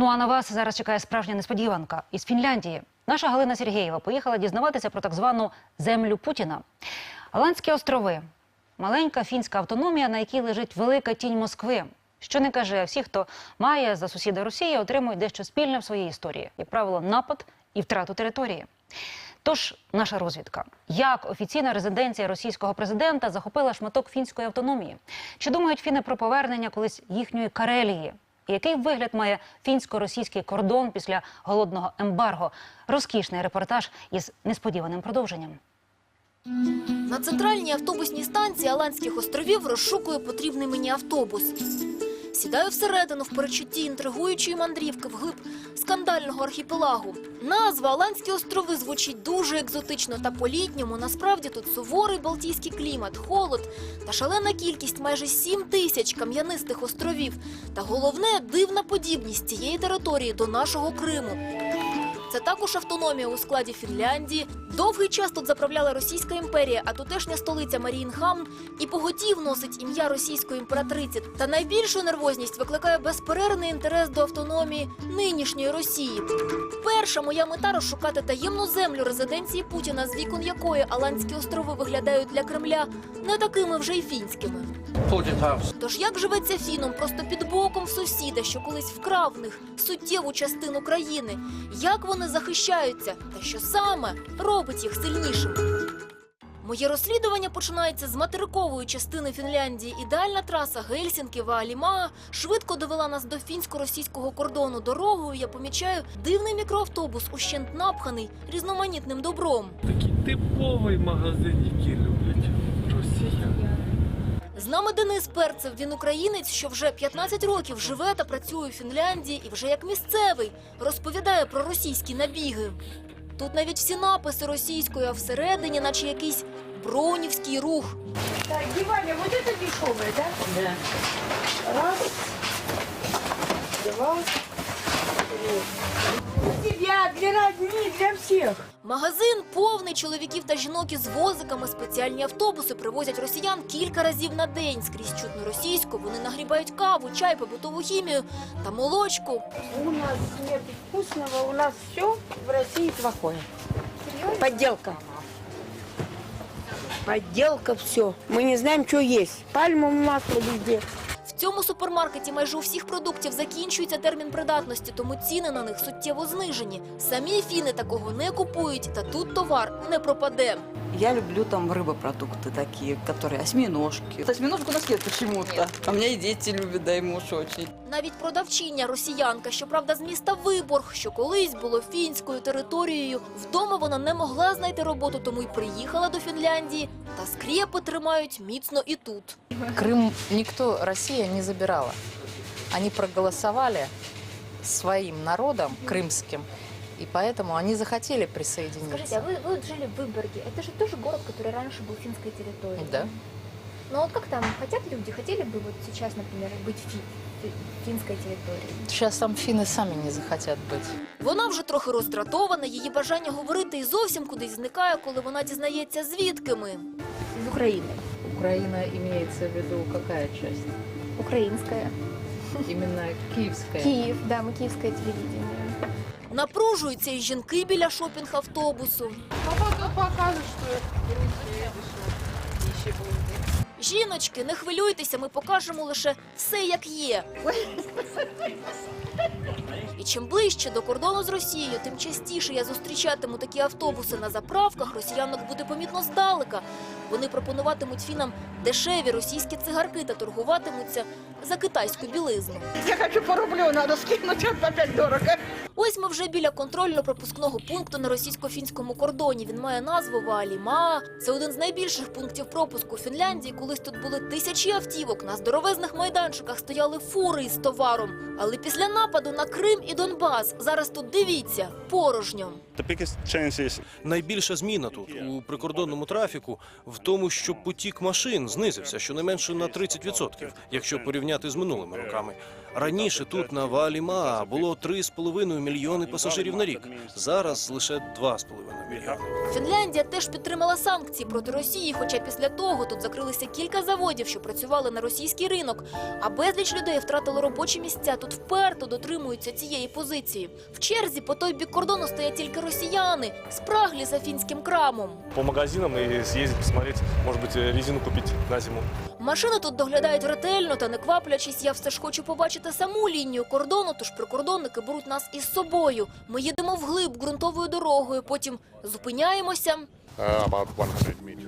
Ну а на вас зараз чекає справжня несподіванка із Фінляндії. Наша Галина Сергієва поїхала дізнаватися про так звану землю Путіна. Аландські острови маленька фінська автономія, на якій лежить велика тінь Москви. Що не каже, всі, хто має за сусіда Росії, отримують дещо спільне в своїй історії, як правило, напад і втрату території. Тож наша розвідка, як офіційна резиденція російського президента захопила шматок фінської автономії? Чи думають фіни про повернення колись їхньої Карелії? Який вигляд має фінсько-російський кордон після голодного ембарго? Розкішний репортаж із несподіваним продовженням. На центральній автобусній станції Аланських островів розшукує потрібний мені автобус. Сідаю всередину в перечутті інтригуючої мандрівки вглиб скандального архіпелагу. Назва Аланські острови звучить дуже екзотично та по-літньому. Насправді тут суворий балтійський клімат, холод та шалена кількість майже 7 тисяч кам'янистих островів. Та головне дивна подібність цієї території до нашого Криму. Це також автономія у складі Фінляндії. Довгий час тут заправляла Російська імперія, а тутешня столиця Маріїнхамн і поготів носить ім'я російської імператриці. Та найбільшу нервозність викликає безперервний інтерес до автономії нинішньої Росії. Перша моя мета розшукати таємну землю резиденції Путіна, з вікон якої Аландські острови виглядають для Кремля не такими вже й фінськими. Тож як живеться фіном просто під боком сусіда, що колись вкрав в них суттєву частину країни? Як вони захищаються? Та що саме робить їх сильнішими? Моє розслідування починається з материкової частини Фінляндії. Ідеальна траса Гельсінки Ваалімаа швидко довела нас до фінсько-російського кордону. Дорогою я помічаю дивний мікроавтобус, ущент напханий різноманітним добром. Такий типовий магазин, який люблять росіяни. З нами Денис Перцев. Він українець, що вже 15 років живе та працює у Фінляндії і вже як місцевий розповідає про російські набіги. Тут навіть всі написи російською, а всередині, наче якийсь бронівський рух. Так, Диваня, вот это дешевое, да? Да. Раз, два, три. Для тебя, для родни, для всех. Магазин повний чоловіків та жінок із возиками. Спеціальні автобуси привозять росіян кілька разів на день. Скрізь чутно російську. Вони нагрібають каву, чай, побутову хімію та молочку. У нас нет вкусного, у нас все в России плохое. Подделка. Подделка все. Мы не знаем, что есть. Пальмовое масло везде В цьому супермаркеті майже у всіх продуктів закінчується термін придатності, тому ціни на них суттєво знижені. Самі фіни такого не купують, та тут товар не пропаде. Я люблю там рыбопродукты такие, которые осьминожки. Осьминожку у нас нет почему-то. А у меня и дети любят, да и муж очень. Навіть продавчиня росіянка, щоправда, з міста Виборг, що колись було фінською територією. Вдома вона не могла знайти роботу, тому й приїхала до Фінляндії. Та скрепи тримають міцно і тут. Крым никто, Россия не забирала. Они проголосовали своим народом крымским, и поэтому они захотели присоединиться. Скажите, а вы, вы вот жили в Выборге. Это же тоже город, который раньше был финской территорией. Да. Но вот как там, хотят люди, хотели бы вот сейчас, например, быть фи- фи- финской территорией? Сейчас там финны сами не захотят быть. Вона вже трохи роздратована, її бажання говорити і зовсім кудись зникає, коли вона дізнається, звідки ми. Из Украины. Украина имеется в виду какая часть? Украинская. Именно киевская. Киев, да, мы киевское телевидение. Напружуються і жінки біля шопінг-автобусу. Жіночки, не хвилюйтеся, ми покажемо лише все, як є. І чим ближче до кордону з Росією, тим частіше я зустрічатиму такі автобуси на заправках. Росіянок буде помітно здалека. Вони пропонуватимуть фінам дешеві російські цигарки та торгуватимуться за китайську білизну. Я хочу по рублю, надо скинуть, опять дорого. Ось ми вже біля контрольно-пропускного пункту на російсько-фінському кордоні. Він має назву Вааліма. Це один з найбільших пунктів пропуску Фінляндії. Колись тут були тисячі автівок. На здоровезних майданчиках стояли фури із товаром. Але після нападу на Крим і Донбас зараз тут дивіться порожньо. Найбільша зміна тут у прикордонному трафіку в в тому, що потік машин знизився щонайменше на 30%, якщо порівняти з минулими роками. Раніше тут на Валі Маа було 3,5 мільйони пасажирів на рік. Зараз лише 2,5 мільйони. Фінляндія теж підтримала санкції проти Росії, хоча після того тут закрилися кілька заводів, що працювали на російський ринок. А безліч людей втратили робочі місця. Тут вперто дотримуються цієї позиції. В черзі по той бік кордону стоять тільки росіяни, спраглі за фінським крамом. по магазинам и съездить посмотреть, может быть, э, резину купить на зиму. Машини тут доглядають ретельно та не кваплячись. Я все ж хочу побачити саму лінію кордону, тож прикордонники беруть нас із собою. Ми їдемо вглиб ґрунтовою дорогою, потім зупиняємося.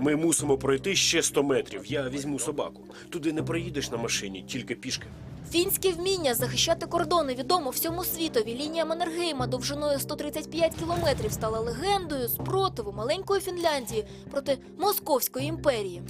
Ми мусимо пройти ще 100 метрів. Я візьму собаку. Туди не проїдеш на машині, тільки пішки. Фінське вміння захищати кордони відомо всьому світові. Лінія Маннергейма довжиною 135 кілометрів стала легендою спротиву маленької Фінляндії проти Московської імперії.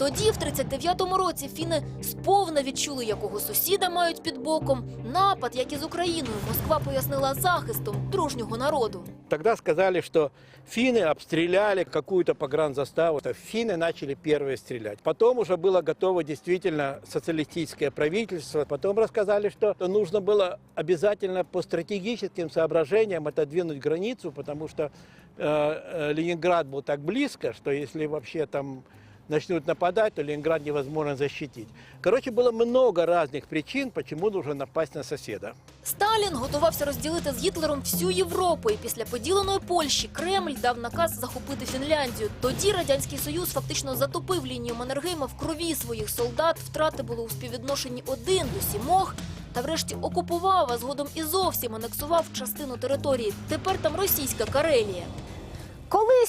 Тоді, в 39-му році, фіни сповна відчули, якого сусіда мають під боком. Напад, як і з Україною, Москва пояснила захистом дружнього народу. Тогда сказали, что финны обстреляли какую-то погранзаставу. Это Финны начали первые стрелять. Потом уже было готово действительно социалистическое правительство. Потом рассказали, что нужно было обязательно по стратегическим соображениям отодвинуть границу, потому что э, э, Ленинград был так близко, что если вообще там начнут нападать, то Ленинград невозможно защитить. Короче, было много разных причин, почему нужно напасть на соседа. Сталін готувався розділити з Гітлером всю Європу, і після поділеної Польщі Кремль дав наказ захопити Фінляндію. Тоді радянський союз фактично затопив лінію Маннергейма в крові своїх солдат. Втрати були у співвідношенні один до сімох. Та врешті окупував, а згодом і зовсім анексував частину території. Тепер там російська Карелія.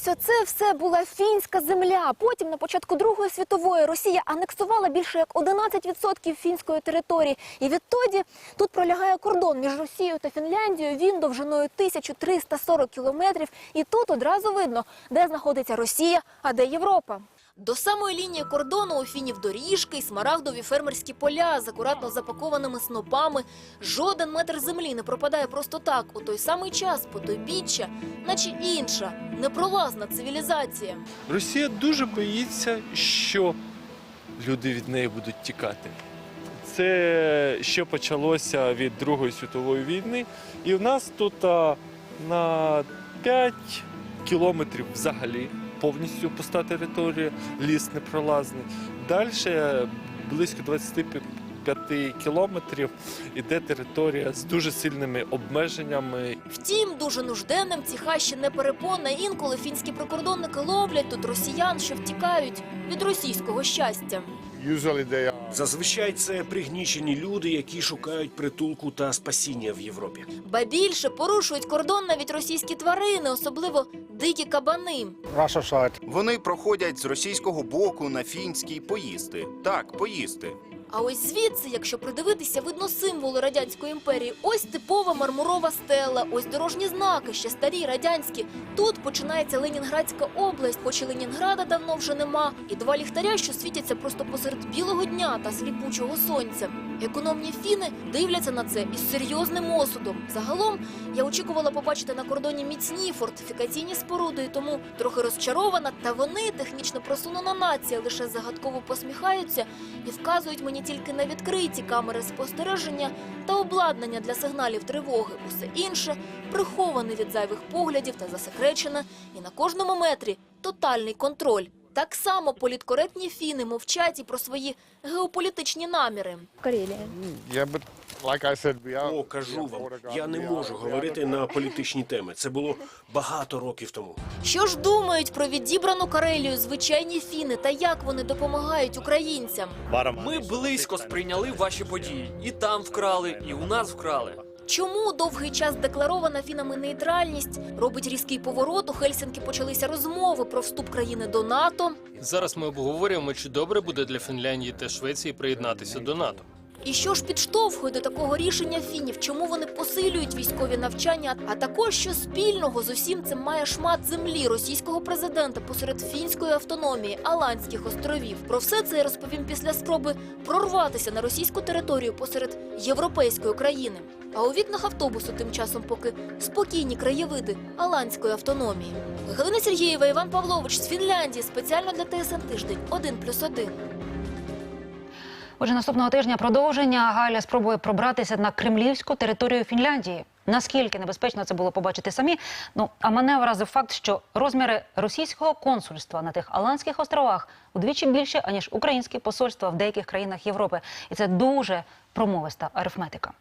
Колись оце все була фінська земля. Потім, на початку Другої світової, Росія анексувала більше як 11% фінської території. І відтоді тут пролягає кордон між Росією та Фінляндією. Він довжиною 1340 кілометрів. І тут одразу видно, де знаходиться Росія, а де Європа. До самої лінії кордону у фінів доріжки й смарагдові фермерські поля з акуратно запакованими снопами. Жоден метр землі не пропадає просто так. У той самий час потойбіччя, наче інша, непролазна цивілізація. Росія дуже боїться, що люди від неї будуть тікати. Це ще почалося від Другої світової війни, і в нас тут на 5 кілометрів взагалі повністю пуста територія, ліс непролазний. Далі близько 25 кілометрів іде територія з дуже сильними обмеженнями Втім, дуже нужденним ці хащі не перепона. Інколи фінські прикордонники ловлять тут росіян, що втікають від російського щастя. Зазвичай це пригнічені люди, які шукають притулку та спасіння в Європі. Ба більше порушують кордон навіть російські тварини, особливо дикі кабани. Вони проходять з російського боку на фінський поїсти. Так, поїсти. А ось звідси, якщо придивитися, видно символи радянської імперії. Ось типова мармурова стела, ось дорожні знаки, ще старі радянські. Тут починається Ленінградська область, хоч і Ленінграда давно вже нема. І два ліхтаря, що світяться просто посеред білого дня та сліпучого сонця. Економні фіни дивляться на це із серйозним осудом. Загалом я очікувала побачити на кордоні міцні фортифікаційні споруди, і тому трохи розчарована. Та вони технічно просунена нація, лише загадково посміхаються і вказують мені тільки на відкриті камери спостереження та обладнання для сигналів тривоги. Усе інше приховане від зайвих поглядів та засекречене, і на кожному метрі тотальний контроль. Так само політкоректні фіни мовчать і про свої геополітичні наміри. Карелія. О, кажу вам, я не можу говорити на політичні теми. Це було багато років тому. Що ж думають про відібрану Карелію звичайні фіни та як вони допомагають українцям? Ми близько сприйняли ваші події. І там вкрали, і у нас вкрали. Чому довгий час декларована фінами нейтральність робить різкий поворот? У Хельсинкі почалися розмови про вступ країни до НАТО. Зараз ми обговорюємо, чи добре буде для Фінляндії та Швеції приєднатися до НАТО. І що ж підштовхує до такого рішення фінів? Чому вони посилюють військові навчання? А також що спільного з усім цим має шмат землі російського президента посеред фінської автономії Аландських островів. Про все це я розповім після спроби прорватися на російську територію посеред європейської країни. А у вікнах автобусу тим часом поки спокійні краєвиди Аландської автономії. Галина Сергієва, Іван Павлович з Фінляндії спеціально для ТСН тиждень 1+,1. Отже, наступного тижня продовження Галя спробує пробратися на кремлівську територію Фінляндії. Наскільки небезпечно це було побачити самі? Ну а мене вразив факт, що розміри російського консульства на тих Аландських островах удвічі більше аніж українські посольства в деяких країнах Європи, і це дуже промовиста арифметика.